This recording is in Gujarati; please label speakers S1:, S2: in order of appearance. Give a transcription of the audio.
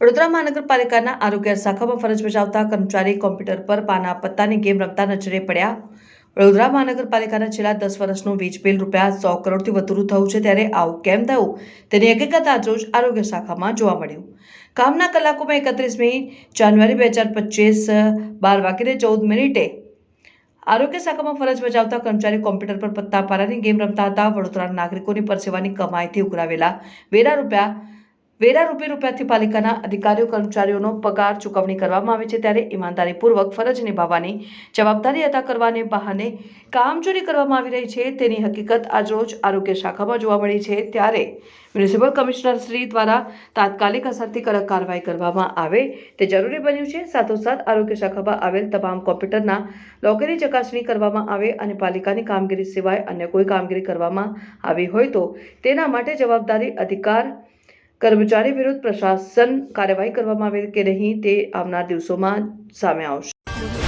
S1: વડોદરા મહાનગરપાલિકાના આરોગ્ય શાખામાં ફરજ બજાવતા કર્મચારી કોમ્પ્યુટર પર પાના પત્તાની ગેમ રમતા નજરે પડ્યા. વડોદરા મહાનગરપાલિકાના છેલ્લા દસ વર્ષનું વીજ બિલ રૂપિયા સો કરોડથી વધુ થયું છે ત્યારે આવું કેમ થયું? તેની હકીકત આજરોજ આરોગ્ય શાખામાં જોવા મળ્યું. કામના કલાકોમાં એકત્રીસમી જાન્યુઆરી બે હજાર પચીસ, બાર વાગીને ચૌદ મિનિટે આરોગ્ય શાખામાં ફરજ બજાવતા કર્મચારી કોમ્પ્યુટર પર પત્તા પારાની ગેમ રમતા હતા. વડોદરાના નાગરિકોની પરસેવાની કમાઈથી ઉઘરાવેલા વેરા રૂપિયા વેરા રૂપે રૂપિયાથી પાલિકાના અધિકારીઓ, કર્મચારીઓનો પગાર ચૂકવણી કરવામાં આવે છે ત્યારે ઈમાનદારીપૂર્વક ફરજ નિભાવવાની જવાબદારી અદા કરવાને બહાને કામચોરી કરવામાં આવી રહી છે. તેની હકીકત આજરોજ આરોગ્ય શાખામાં જોવા મળી છે. ત્યારે મ્યુનિસિપલ કમિશનર શ્રી દ્વારા તાત્કાલિક અસરથી કડક કાર્યવાહી કરવામાં આવે તે જરૂરી બન્યું છે. સાથોસાથ આરોગ્ય શાખામાં આવેલ તમામ કોમ્પ્યુટરના લોકોની ચકાસણી કરવામાં આવે અને પાલિકાની કામગીરી સિવાય અન્ય કોઈ કામગીરી કરવામાં આવી હોય તો તેના માટે જવાબદારી અધિકાર કર્મચારી વિરુદ્ધ પ્રશાસન કાર્યવાહી કરવામાં આવે કે નહીં તે આવનાર દિવસોમાં સામે આવશે.